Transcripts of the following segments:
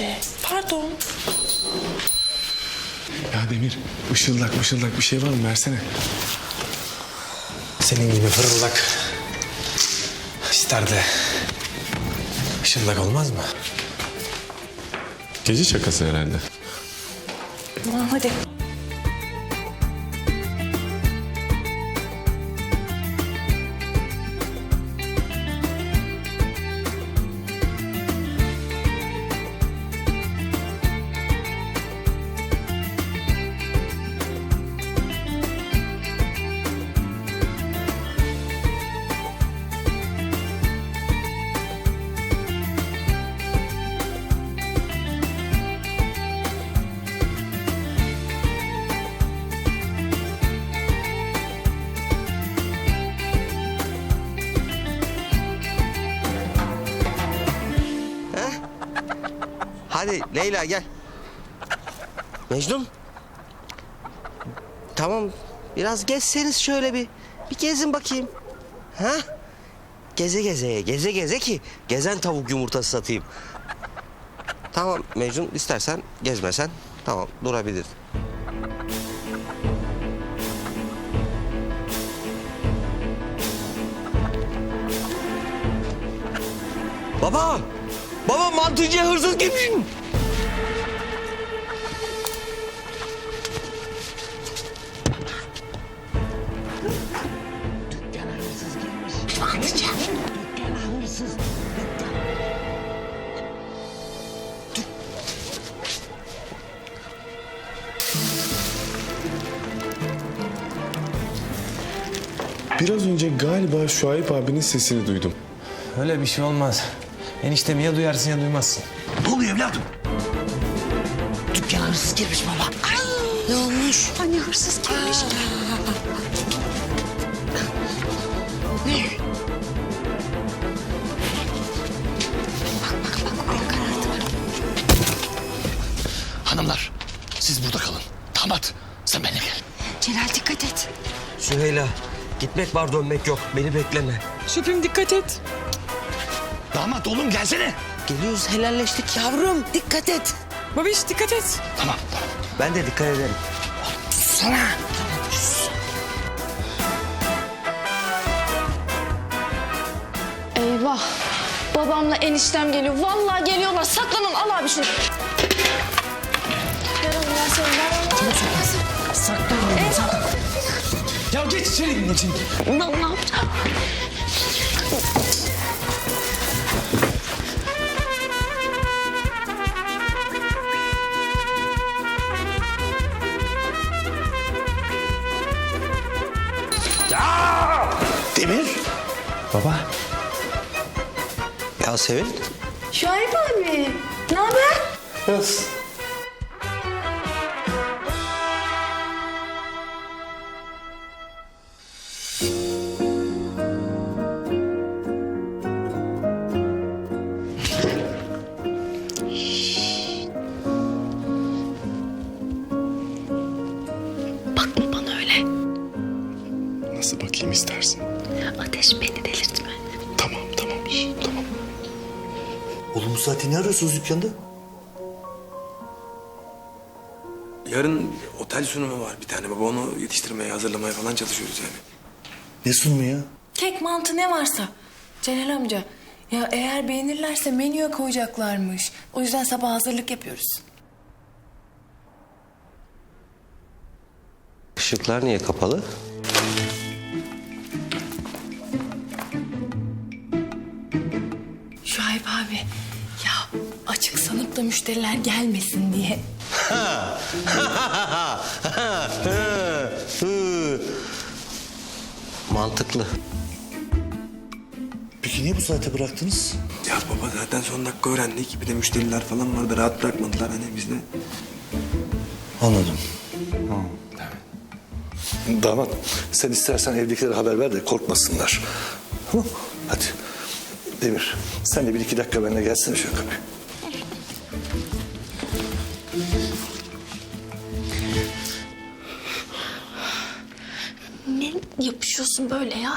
işte. Pardon. Ya Demir ışıldak mışıldak bir şey var mı versene. Senin gibi fırıldak. İster de ışıldak olmaz mı? Gece şakası herhalde. Tamam hadi. Hadi Leyla gel. Mecnun. Tamam biraz gezseniz şöyle bir. Bir gezin bakayım. Ha? Geze geze, geze geze ki gezen tavuk yumurtası satayım. Tamam Mecnun istersen gezmesen tamam durabilir. Baba! Baba mantıcıya hırsız girmiş. Biraz önce galiba Şuayb abinin sesini duydum. Öyle bir şey olmaz. Eniştemi ya duyarsın ya duymazsın. Ne oluyor evladım? Dükkana hırsız girmiş baba. Ne olmuş? Anne hırsız gelmiş. Hanımlar siz burada kalın. Damat sen benimle gel. Celal dikkat et. Süheyla gitmek var dönmek yok. Beni bekleme. Şüphim dikkat et. Damat oğlum gelsene. Geliyoruz helalleştik yavrum. Dikkat et. Babiş dikkat et. Tamam tamam. Ben de dikkat ederim. Sana. Eyvah. Babamla eniştem geliyor. Vallahi geliyorlar. Saklanın. Al abi şunu. Ver onu ver seni. Ver onu. Ya geç içeri geçin. Ne, ne yapacağım? Demir. Baba. Ya Sevil. Şuayb abi. Ne haber? Bakma bana öyle. Nasıl bakayım istersin? Ateş beni delirtme. Tamam tamam tamam. Oğlum bu saatte ne arıyorsunuz dükkanda? Yarın otel sunumu var bir tane baba onu yetiştirmeye hazırlamaya falan çalışıyoruz yani. Ne sunumu ya? Kek mantı ne varsa. Celal amca. Ya eğer beğenirlerse menüye koyacaklarmış. O yüzden sabah hazırlık yapıyoruz. Işıklar niye kapalı? Şuayb abi. Ya açık sanıp da müşteriler gelmesin diye. Mantıklı. Peki niye bu saate bıraktınız? Ya baba zaten son dakika öğrendik. Bir de müşteriler falan vardı rahat bırakmadılar hani biz de. Anladım. Damat sen istersen evdekilere haber ver de korkmasınlar. Tamam Hadi. Demir sen de bir iki dakika benimle gelsene şu kapıya. Ne yapışıyorsun böyle ya?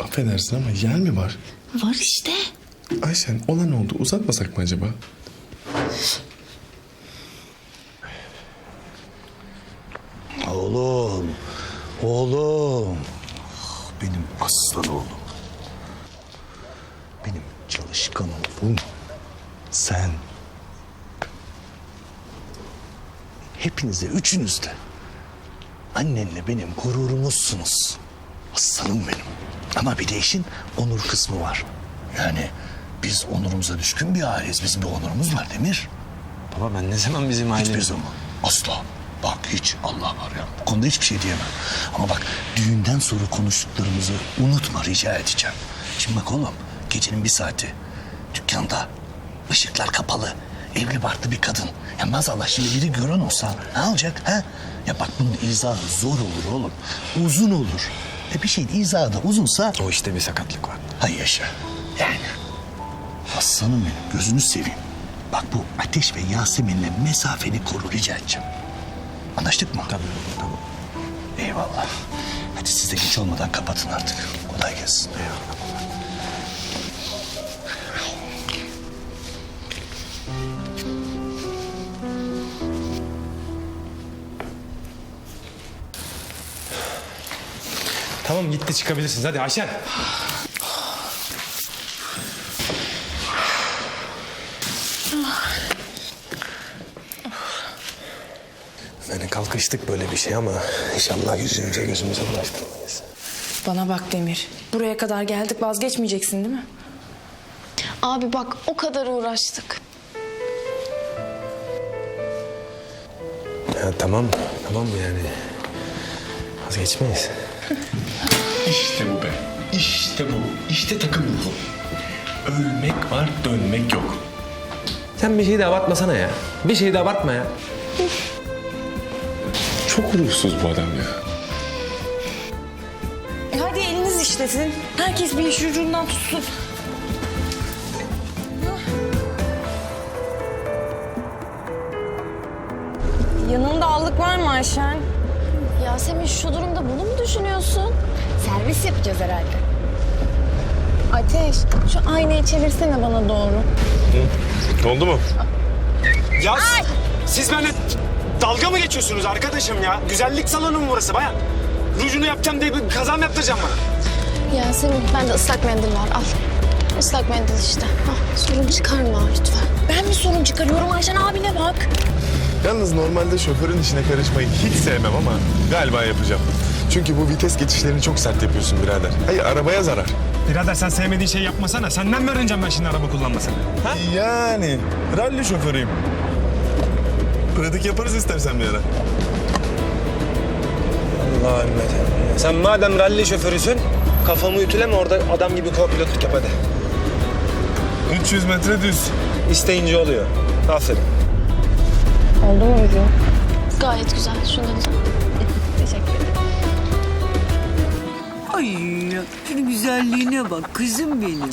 Affedersin ama yer mi var? Var işte. Ayşen olan oldu uzatmasak mı acaba? Oğlum. Oğlum. Ah, Benim aslan oğlum. Benim çalışkan oğlum. Sen. Hepinize, üçünüz de. Annenle benim gururumuzsunuz. Aslanım benim. Ama bir de işin onur kısmı var. Yani biz onurumuza düşkün bir aileyiz. Bizim bir onurumuz var Demir. Baba ben ne zaman bizim Hiçbir ailemiz... zaman. Asla. Bak hiç Allah var ya. Bu konuda hiçbir şey diyemem. Ama bak düğünden sonra konuştuklarımızı unutma rica edeceğim. Şimdi bak oğlum gecenin bir saati. Dükkanda ışıklar kapalı. Evli barklı bir kadın. Ya maazallah şimdi biri gören olsa ne olacak ha? Ya bak bunun izahı zor olur oğlum. Uzun olur. E bir şeyin izahı da uzunsa O işte bir sakatlık var. Hay yaşa. Yani. Aslanım benim gözünü seveyim. Bak bu Ateş ve Yasemin'le mesafeni koru rica edeceğim. Anlaştık mı? Tabii tabii. Eyvallah. Hadi siz de geç olmadan kapatın artık. Kolay gelsin. Tamam gitti çıkabilirsiniz. Hadi Ayşen. Yani kalkıştık böyle bir şey ama inşallah yüzümüze gözümüze bulaştırmayız. Bana bak Demir. Buraya kadar geldik vazgeçmeyeceksin değil mi? Abi bak o kadar uğraştık. Ya tamam, tamam yani. Vazgeçmeyiz. İşte bu be. İşte bu. İşte takım ruhu. Ölmek var, dönmek yok. Sen bir şeyi de abartmasana ya. Bir şeyi de abartma ya. Çok ruhsuz bu adam ya. Hadi eliniz işlesin. Herkes bir iş ucundan tutsun. Yanında allık var mı Ayşen? Yasemin şu durumda bunu mu düşünüyorsun? Servis yapacağız herhalde. Ateş, şu aynayı çevirsene bana doğru. Oldu mu? Ya siz benimle dalga mı geçiyorsunuz arkadaşım ya? Güzellik salonu mu burası bayan? Rujunu yapacağım diye bir kaza mı yaptıracağım bana? Yasemin, bende ıslak mendil var. Al. Islak mendil işte. Ah, sorun çıkarma lütfen. Ben mi sorun çıkarıyorum Ayşen abine bak. Yalnız normalde şoförün işine karışmayı hiç sevmem ama galiba yapacağım. Çünkü bu vites geçişlerini çok sert yapıyorsun birader. Hayır arabaya zarar. Birader sen sevmediğin şey yapmasana. Senden mi öğreneceğim ben şimdi araba kullanmasını? Ha? Yani ralli şoförüyüm. Pratik yaparız istersen bir ara. Allah Ümmet Sen madem ralli şoförüsün kafamı ütüleme orada adam gibi co-pilotluk yap hadi. 300 metre düz. İsteyince oluyor. Aferin. Oldu mu Ucu? Gayet güzel. Şundan da. Teşekkür ederim. Ay şunun güzelliğine bak kızım benim.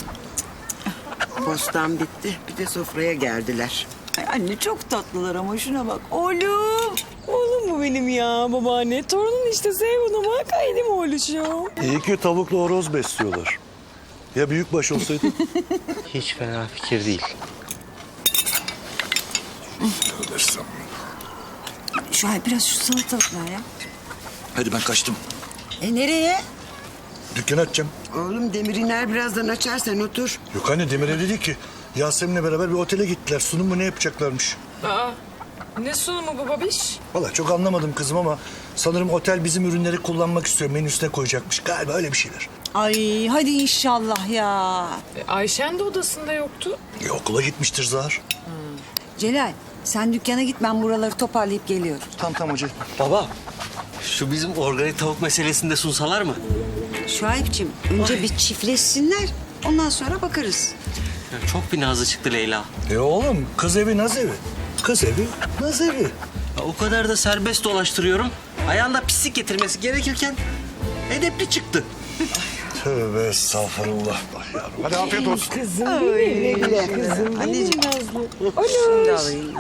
Postam bitti. Bir de sofraya geldiler. Ay anne çok tatlılar ama şuna bak. Oğlum. Oğlum bu benim ya babaanne. Torunun işte sev onu bak. Ay mi oğluşum? İyi ki tavukla horoz besliyorlar. Ya büyükbaş olsaydı? Hiç fena fikir değil. Şu ay biraz şu salatalıklar ya. Hadi ben kaçtım. E nereye? Dükkan açacağım. Oğlum Demiriner birazdan açar sen otur. Yok anne Demir evde değil ki. Yasemin'le beraber bir otele gittiler. Sunum mu ne yapacaklarmış? Ne sunumu bu babiş? Vallahi çok anlamadım kızım ama sanırım otel bizim ürünleri kullanmak istiyor. Menüsüne koyacakmış. Galiba öyle bir şeyler. Ay hadi inşallah ya. Ayşen de odasında yoktu. E, okula gitmiştir Zahar. Celal sen dükkana git ben buraları toparlayıp geliyorum. Tamam tamam hocam. Baba şu bizim organik tavuk meselesinde sunsalar mı? Şuayb'cim önce bir çiftleşsinler. Ondan sonra bakarız. Ya çok bir nazlı çıktı Leyla. E oğlum kız evi naz evi. Kız evi naz evi. Ya o kadar da serbest dolaştırıyorum. Ayağında pislik getirmesi gerekirken edepli çıktı. Tövbe estağfurullah. Bak yavrum. Hadi afiyet olsun. Anneciğim. Şimdi alayım.